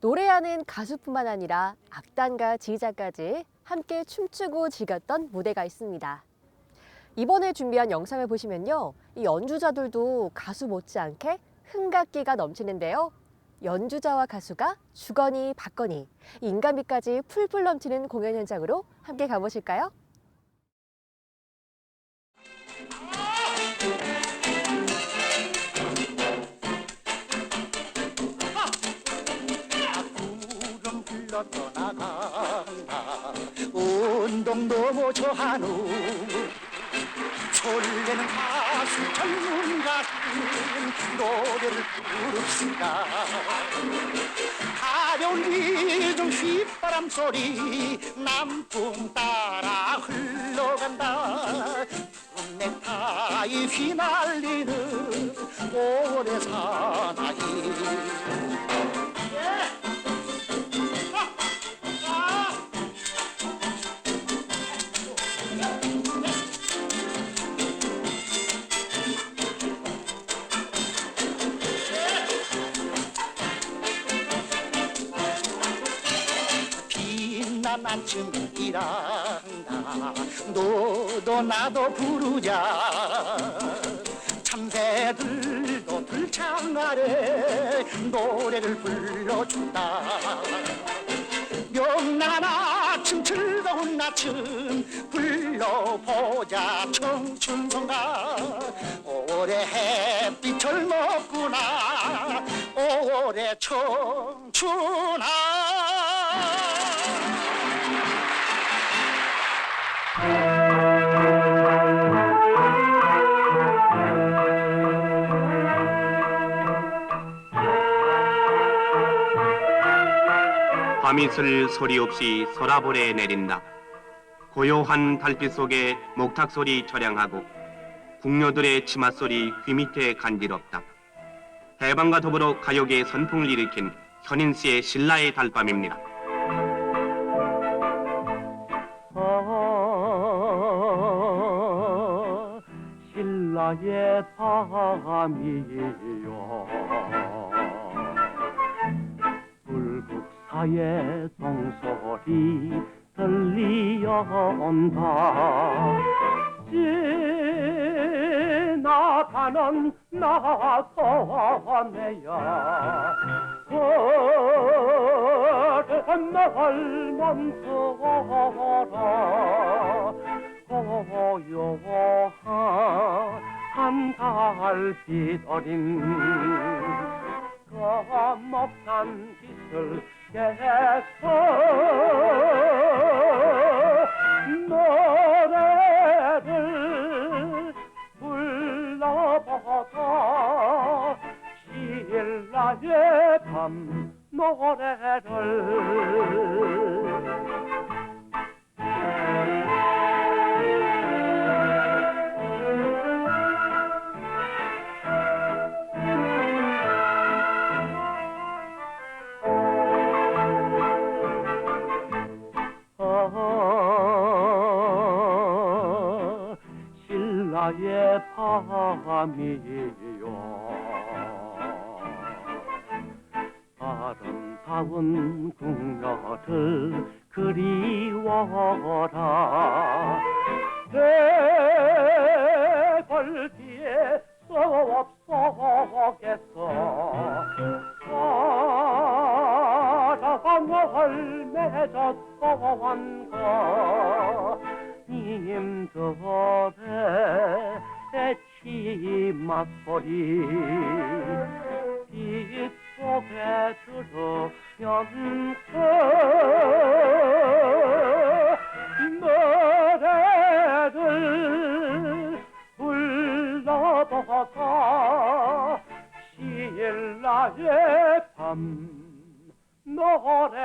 노래하는 가수뿐만 아니라 악단과 지휘자까지 함께 춤추고 즐겼던 무대가 있습니다. 이번에 준비한 영상을 보시면요. 이 연주자들도 가수 못지않게 흥각기가 넘치는데요. 연주자와 가수가 주거니 받거니 인간미까지 풀풀 넘치는 공연 현장으로 함께 가보실까요? 떠나간다. 운동 너무 좋아하는 설레는 가수 젊은 가수 노래를 부릅시다. 가벼운 리듬 휘바람 소리 남풍 따라 흘러간다. 넥타이 휘날리는 오래 사 빛난 아침이란다. 너도 나도 부르자. 참새들도 들창 아래. 노래를 불러준다. 명랑한 아침 즐거운 아침 불러보자 청춘송가. 올해 햇빛 젊었구나. 올해 청춘아 밤이슬 소리 없이 소라볼에 내린다. 고요한 달빛 속에 목탁 소리 처량하고 궁녀들의 치마 소리 귀 밑에 간지럽다. 해방과 더불어 가요계의 선풍을 일으킨 현인 씨의 신라의 달밤입니다. 아, 신라의 밤이요 불국사의 동소리 들리어온다. 지나가는 나서네야 그런 날면서라. 고요한 달빛 어린 거목한 빛을 깨서 노래를 불러보다 신라의 밤 노래를 신라의 밤이요. 아름다운 궁녀들 그리워라. 대궐뒤에 속속에서 사랑을 맺었던 거 님들의 치마 소리 빛 속에 들으면서 노래를 불러보다 신라의 밤 노래를